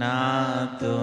না তো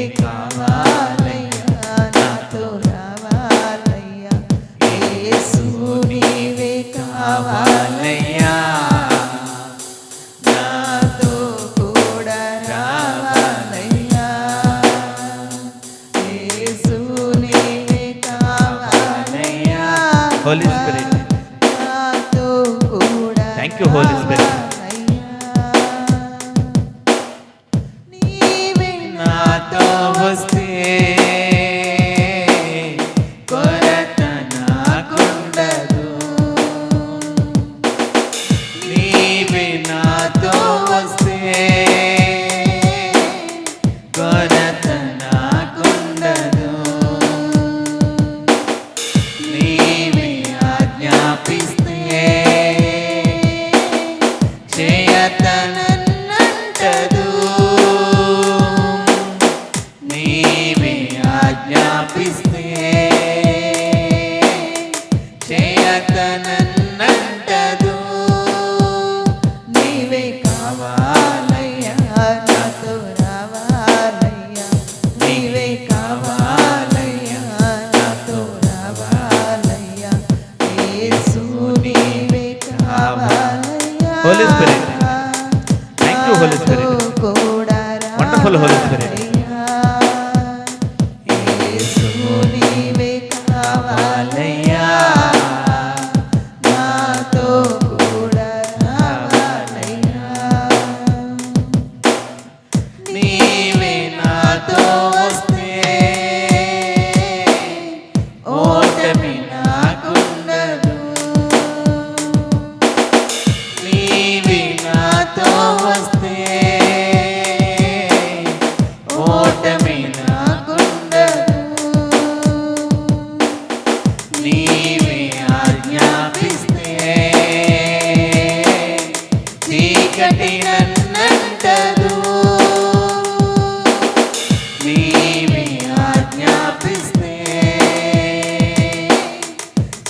Americana confident.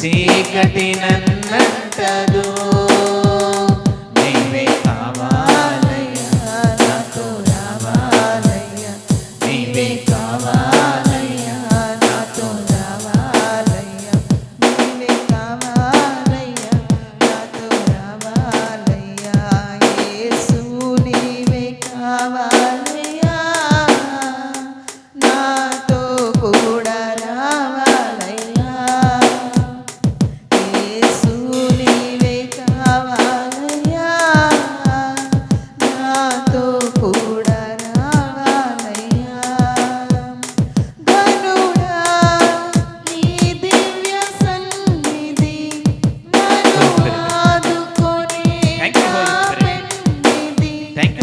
చీకటి నన్నంటదు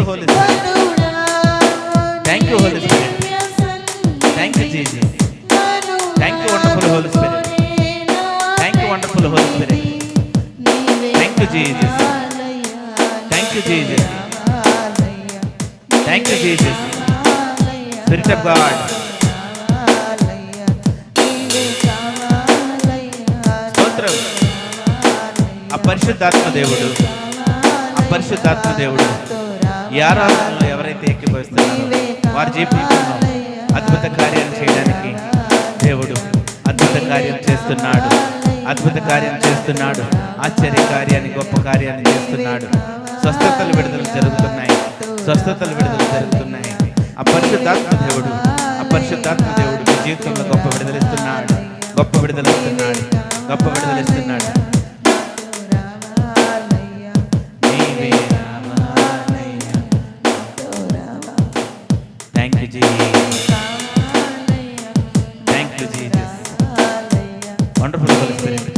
Holy thank you Holy Spirit thank you Jesus thank you wonderful Holy Spirit thank you wonderful Holy Spirit thank you Jesus thank you Jesus thank you Jesus Spirit of God స్తోత్రం ఆ పరిశుద్ధాత్మ దేవుడు ఆ పరిశుద్ధాత్మ దేవుడు ఈ ఆరాధనలో ఎవరైతే ఎక్కిపోయిస్తున్నారో వారి జీవితంలో అద్భుత కార్యాలు చేయడానికి దేవుడు అద్భుత కార్యం చేస్తున్నాడు. అద్భుత కార్యం చేస్తున్నాడు. ఆశ్చర్య కార్యాన్ని గొప్ప కార్యాన్ని చేస్తున్నాడు. స్వస్థతలు విడుదల జరుగుతున్నాయి. స్వస్థతలు విడుదల జరుగుతున్నాయి. అపరిశుద్ధాత్మ దేవుడు ఆ దేవుడు మీ జీవితంలో గొప్ప విడుదలిస్తున్నాడు గొప్ప విడుదలిస్తున్నాడు గొప్ప విడుదలిస్తున్నాడు Jesus thank you Jesus wonderful Spirit